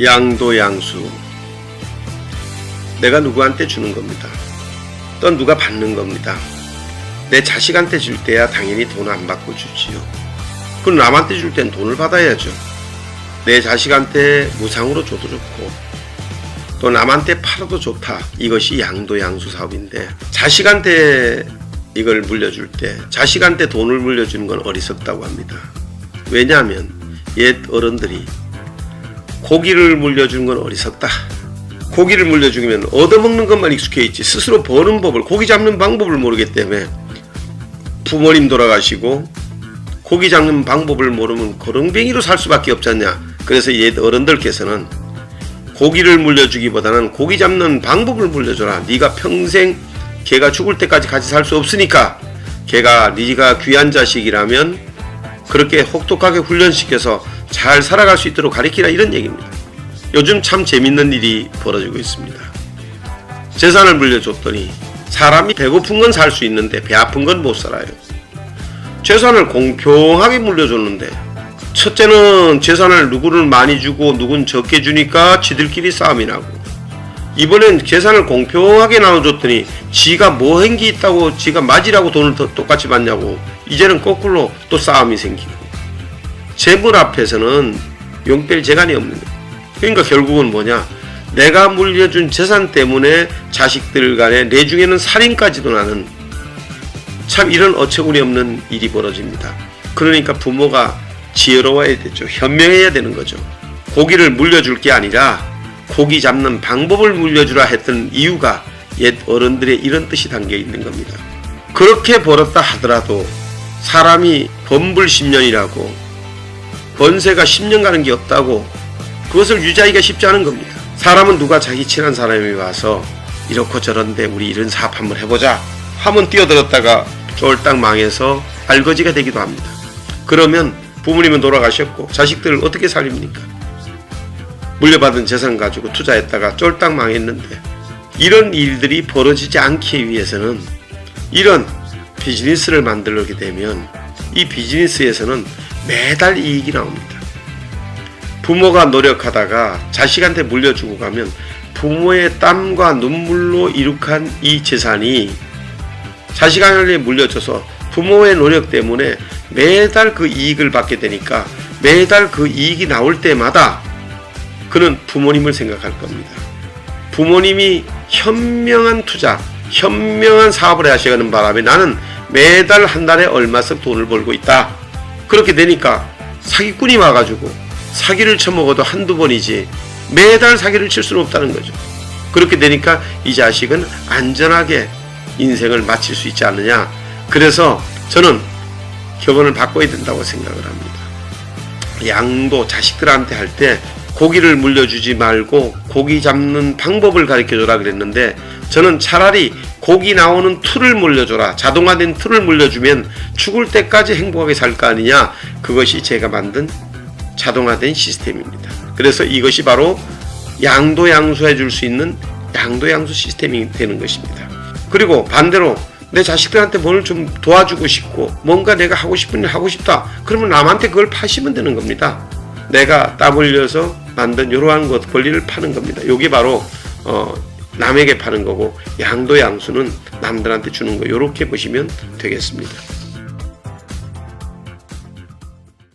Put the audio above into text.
양도 양수. 내가 누구한테 주는 겁니다. 또 누가 받는 겁니다. 내 자식한테 줄 때야 당연히 돈 안 받고 주지요. 그럼 남한테 줄 땐 돈을 받아야죠. 내 자식한테 무상으로 줘도 좋고 또 남한테 팔아도 좋다. 이것이 양도 양수 사업인데 자식한테 이걸 물려줄 때 자식한테 돈을 물려주는 건 어리석다고 합니다. 왜냐하면 옛 어른들이 고기를 물려주는 건 어리석다. 고기를 물려주면 얻어먹는 것만 익숙해 있지 스스로 버는 법을 고기 잡는 방법을 모르기 때문에 부모님 돌아가시고 고기 잡는 방법을 모르면 거렁뱅이로 살 수밖에 없지 않냐. 그래서 옛 어른들께서는 고기를 물려주기보다는 고기 잡는 방법을 물려줘라. 네가 평생 걔가 죽을 때까지 같이 살 수 없으니까 걔가 네가 귀한 자식이라면 그렇게 혹독하게 훈련시켜서 잘 살아갈 수 있도록 가르치라 이런 얘기입니다. 요즘 참 재밌는 일이 벌어지고 있습니다. 재산을 물려줬더니 사람이 배고픈 건 살 수 있는데 배 아픈 건 못 살아요. 재산을 공평하게 물려줬는데 첫째는 재산을 누구를 많이 주고 누군 적게 주니까 지들끼리 싸움이 나고 이번엔 재산을 공평하게 나눠줬더니 지가 뭐한게 있다고 지가 맞으라고 돈을 더 똑같이 받냐고 이제는 거꾸로 또 싸움이 생기고 재물 앞에서는 용뺄 재간이 없는 거예요. 그러니까 결국은 뭐냐 내가 물려준 재산 때문에 자식들 간에 내 중에는 살인까지도 나는 참 이런 어처구니 없는 일이 벌어집니다. 그러니까 부모가 지혜로워야 되죠. 현명해야 되는 거죠. 고기를 물려줄 게 아니라 고기 잡는 방법을 물려주라 했던 이유가 옛 어른들의 이런 뜻이 담겨 있는 겁니다. 그렇게 벌었다 하더라도 사람이 범불 10년이라고 권세가 10년 가는 게 없다고 그것을 유지하기가 쉽지 않은 겁니다. 사람은 누가 자기 친한 사람이 와서 이렇고 저런데 우리 이런 사업 한번 해보자 하면 뛰어들었다가 쫄딱 망해서 알거지가 되기도 합니다. 그러면 부모님은 돌아가셨고 자식들을 어떻게 살립니까? 물려받은 재산 가지고 투자했다가 쫄딱 망했는데 이런 일들이 벌어지지 않기 위해서는 이런 비즈니스를 만들게 되면 이 비즈니스에서는 매달 이익이 나옵니다. 부모가 노력하다가 자식한테 물려주고 가면 부모의 땀과 눈물로 이룩한 이 재산이 자식한테 물려줘서 부모의 노력 때문에 매달 그 이익을 받게 되니까 매달 그 이익이 나올 때마다 그는 부모님을 생각할 겁니다. 부모님이 현명한 투자, 현명한 사업을 하시는 바람에 나는 매달 한 달에 얼마씩 돈을 벌고 있다. 그렇게 되니까 사기꾼이 와가지고 사기를 쳐먹어도 한두 번이지 매달 사기를 칠 수는 없다는 거죠. 그렇게 되니까 이 자식은 안전하게 인생을 마칠 수 있지 않느냐. 그래서 저는 교본을 바꿔야 된다고 생각을 합니다. 양도 자식들한테 할 때 고기를 물려주지 말고 고기 잡는 방법을 가르쳐 줘라 그랬는데 저는 차라리 고기 나오는 툴을 물려줘라. 자동화된 툴을 물려주면 죽을 때까지 행복하게 살 거 아니냐. 그것이 제가 만든 자동화된 시스템입니다. 그래서 이것이 바로 양도 양수해 줄 수 있는 양도 양수 시스템이 되는 것입니다. 그리고 반대로 내 자식들한테 뭘 좀 도와주고 싶고 뭔가 내가 하고 싶은 일 하고 싶다. 그러면 남한테 그걸 파시면 되는 겁니다. 내가 땀 흘려서 만든 이러한 것 권리를 파는 겁니다. 이게 바로 어, 남에게 파는 거고 양도 양수는 남들한테 주는 거 이렇게 보시면 되겠습니다.